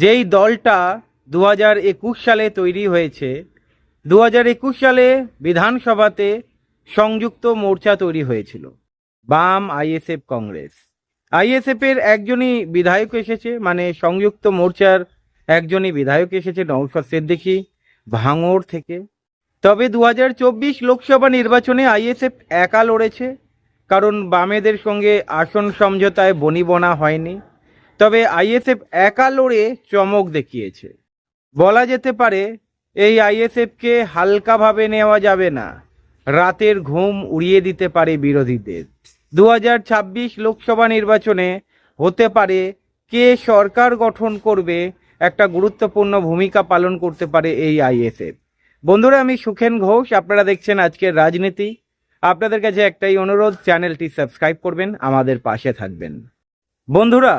যেই দলটা দু হাজার একুশ সালে তৈরি হয়েছে দু হাজার একুশ সালে বিধানসভাতে সংযুক্ত মোর্চা তৈরি হয়েছিল। বাম আইএসএফ কংগ্রেস। আইএসএফ এর একজনই বিধায়ক এসেছে মানে সংযুক্ত মোর্চার একজনই বিধায়ক এসেছে নৌশদ সিদ্দিকী, ভাঙড় থেকে। তবে দু হাজার চব্বিশ লোকসভা নির্বাচনে আইএসএফ একা লড়েছে, কারণ বামেদের সঙ্গে আসন সমঝোতায় বনিবনা হয়নি। তবে আইএসএফ একা লড়ে চমক দেখিয়েছে। বলা যেতে পারে, এই আইএসএফকে হালকাভাবে নেওয়া যাবে না। রাতের ঘুম উড়িয়ে দিতে পারে বিরোধীদের। দু হাজার ছাব্বিশ লোকসভা নির্বাচনে হতে পারে, কে সরকার গঠন করবে একটা গুরুত্বপূর্ণ ভূমিকা পালন করতে পারে এই আইএসএফ। বন্ধুরা, আমি সুখেন ঘোষ, আপনারা দেখছেন আজকের রাজনীতি। আপনাদের কাছে একটাই অনুরোধ, চ্যানেলটি সাবস্ক্রাইব করবেন, আমাদের পাশে থাকবেন। বন্ধুরা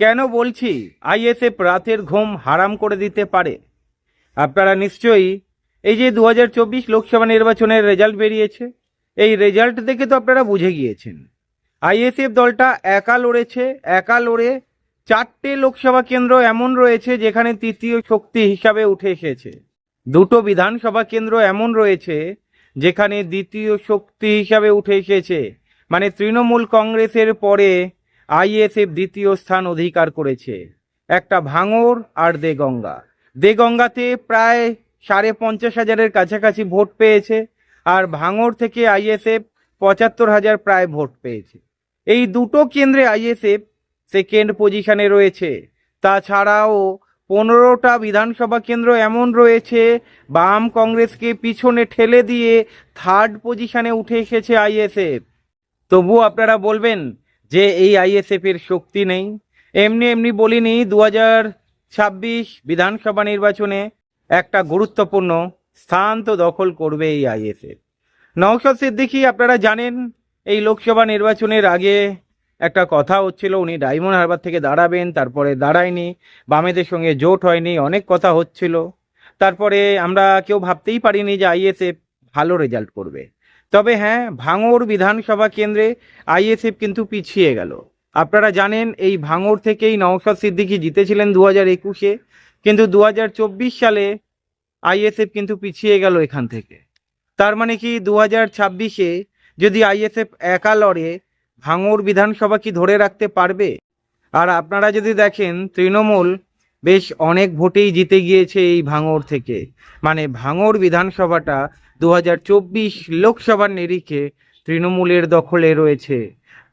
কেন বলছি আইএসএফ রাতের ঘুম হারাম করে দিতে পারে? আপনারা নিশ্চয়ই এই যে দু হাজার চব্বিশ লোকসভা নির্বাচনের রেজাল্ট বেরিয়েছে, এই রেজাল্ট দেখে তো আপনারা বুঝে গিয়েছেন। আইএসএফ দলটা একা লড়েছে, একা লড়ে চারটে লোকসভা কেন্দ্র এমন রয়েছে যেখানে তৃতীয় শক্তি হিসাবে উঠে এসেছে। দুটো বিধানসভা কেন্দ্র এমন রয়েছে যেখানে দ্বিতীয় শক্তি হিসাবে উঠে এসেছে। মানে তৃণমূল কংগ্রেসের পরে আইএসএফ দ্বিতীয় স্থান অধিকার করেছে। একটা ভাঙর আর দেগঙ্গা। দেগঙ্গাতে প্রায় সাড়ে পঞ্চাশ হাজারের কাছাকাছি ভোট পেয়েছে আর ভাঙর থেকে আইএসএফ পঁচাত্তর হাজার প্রায় ভোট পেয়েছে। এই দুটো কেন্দ্রে আইএসএফ সেকেন্ড পজিশনে রয়েছে। তাছাড়াও পনেরোটা বিধানসভা কেন্দ্র এমন রয়েছে, বাম কংগ্রেসকে পিছনে ঠেলে দিয়ে থার্ড পজিশনে উঠে এসেছে আইএসএফ। তবুও আপনারা বলবেন যে এই আইএসএফ এর শক্তি নেই। এমনি এমনি বলিনি দু হাজার ছাব্বিশ বিধানসভা নির্বাচনে একটা গুরুত্বপূর্ণ স্থান তো দখল করবে এই আইএসএফ। নওশাদ সিদ্দিকী, আপনারা জানেন, এই লোকসভা নির্বাচনের আগে একটা কথা হচ্ছিল, উনি ডায়মন্ড হারবার থেকে দাঁড়াবেন, তারপরে দাঁড়ায়নি, বামেদের সঙ্গে জোট হয়নি, অনেক কথা হচ্ছিল। তারপরে আমরা কেউ ভাবতেই পারিনি যে আইএসএফ ভালো রেজাল্ট করবে। তবে হ্যাঁ ভাঙড় বিধানসভা কেন্দ্রে আইএসএফ কিন্তু পিছিয়ে গেল। আপনারা জানেন, এই ভাঙড় থেকেই নওশাদ সিদ্দিকী জিতেছিলেন দু হাজার একুশে, কিন্তু দু হাজার চব্বিশ সালে আইএসএফ কিন্তু পিছিয়ে গেল এখান থেকে। তার মানে কি দু হাজার ছাব্বিশে যদি আইএসএফ একা লড়ে, ভাঙড় বিধানসভা কি ধরে রাখতে পারবে? আর আপনারা যদি দেখেন, তৃণমূল বেশ অনেক ভোটেই জিতে গিয়েছে এই ভাঙর থেকে। মানে ভাঙর বিধানসভাটা দু হাজার চব্বিশ লোকসভার নিরিখে তৃণমূলের দখলে রয়েছে।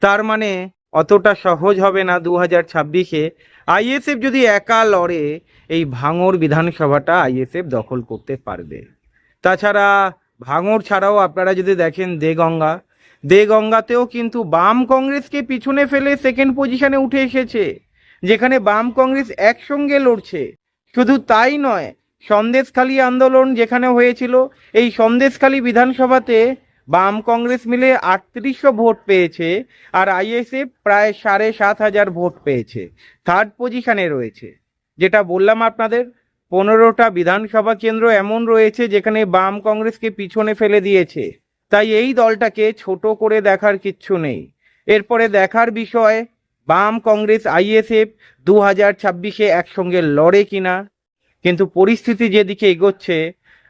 তার মানে অতটা সহজ হবে না দু হাজার ছাব্বিশে। আইএসএফ যদি একা লড়ে, এই ভাঙর বিধানসভাটা আইএসএফ দখল করতে পারবে। তাছাড়া ভাঙর ছাড়াও আপনারা যদি দেখেন দেগঙ্গা, দেগঙ্গাতেও কিন্তু বাম কংগ্রেসকে পিছনে ফেলে সেকেন্ড পজিশনে উঠে এসেছে। যেখানে বাম কংগ্রেস একসঙ্গে লড়ছে। শুধু তাই নয়, সন্দেশখালী আন্দোলন যেখানে হয়েছিল, এই সন্দেশখালী বিধানসভাতে বাম কংগ্রেস মিলে আটত্রিশশো ভোট পেয়েছে আর আইএসএফ প্রায় সাড়ে সাত হাজার ভোট পেয়েছে। থার্ড পজিশনে রয়েছে। যেটা বললাম আপনাদের, পনেরোটা বিধানসভা কেন্দ্র এমন রয়েছে যেখানে বাম কংগ্রেসকে পিছনে ফেলে দিয়েছে। তাই এই দলটাকে ছোট করে দেখার কিচ্ছু নেই। এরপরে দেখার বিষয় বাম কংগ্রেস, আইএসএফ দু হাজার ছাব্বিশে একসঙ্গে লড়ে কিনা? কিন্তু পরিস্থিতি যেদিকে এগোচ্ছে,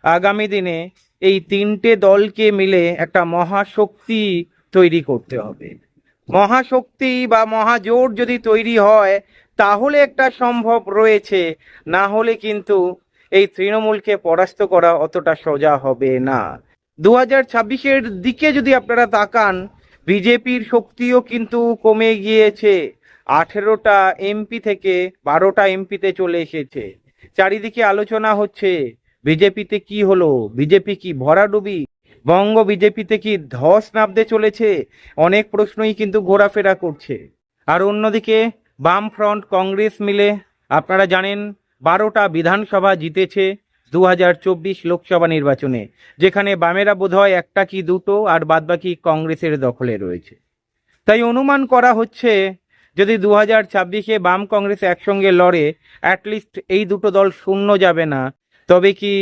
আগামী দিনে এই তিনটে দলকে মিলে একটা মহাশক্তি তৈরি করতে হবে। মহাশক্তি বা মহাজোট যদি তৈরি হয়, তাহলে একটা সম্ভব রয়েছে। না হলে কিন্তু এই তৃণমূলকে পরাস্ত করা অতটা সোজা হবে না। দু হাজার ছাব্বিশের দিকে যদি আপনারা তাকান বিজেপির শক্তিও কিন্তু কমে গিয়েছে। আঠেরোটা এমপি থেকে বারোটা এমপিতে চলে এসেছে। চারিদিকে আলোচনা হচ্ছে, বিজেপিতে কি হলো? বিজেপি কি ভরাডুবি? বঙ্গ বিজেপিতে কি ধস নামতে চলেছে? অনেক প্রশ্নই কিন্তু ঘোরাফেরা করছে। আর অন্যদিকে বাম ফ্রন্ট কংগ্রেস মিলে, আপনারা জানেন, বারোটা বিধানসভা জিতেছে। দু হাজার চব্বিশ লোকসভা নির্বাচনে, যেখানে বামেরা বোধহয় একটা কি দুটো আর বাদবাকি কংগ্রেসের দখলে রয়েছে। তাই অনুমান করা হচ্ছে যদি দু হাজার ছাব্বিশে বাম কংগ্রেস একসঙ্গে লড়ে অ্যাটলিস্ট এই দুটো দল শূন্য যাবে না, তবে কি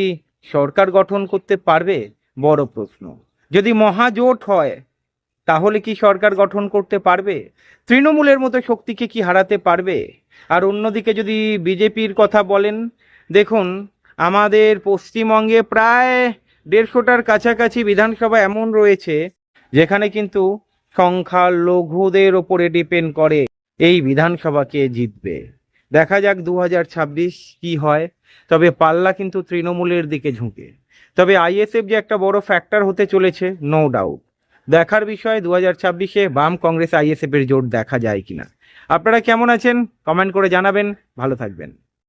সরকার গঠন করতে পারবে? বড় প্রশ্ন। যদি মহাজোট হয়, তাহলে কি সরকার গঠন করতে পারবে? তৃণমূলের মতো শক্তিকে কি হারাতে পারবে? আর অন্যদিকে যদি বিজেপির কথা বলেন, দেখুন আমাদের পশ্চিমবঙ্গে প্রায় দেড়শোটার কাছাকাছি বিধানসভা এমন রয়েছে, যেখানে কিন্তু সংখ্যালঘুদের ওপরে ডিপেন্ড করে এই বিধানসভাকে জিতবে। দেখা যাক দু হাজার ছাব্বিশ কি হয়, তবে পাল্লা কিন্তু তৃণমূলের দিকে ঝুঁকে। তবে আইএসএফ যে একটা বড় ফ্যাক্টর হতে চলেছে নো ডাউট দেখার বিষয় দু হাজার ছাব্বিশে বাম কংগ্রেস আইএসএফ এর জোট দেখা যায় কিনা। আপনারা কেমন আছেন? কমেন্ট করে জানাবেন। ভালো থাকবেন।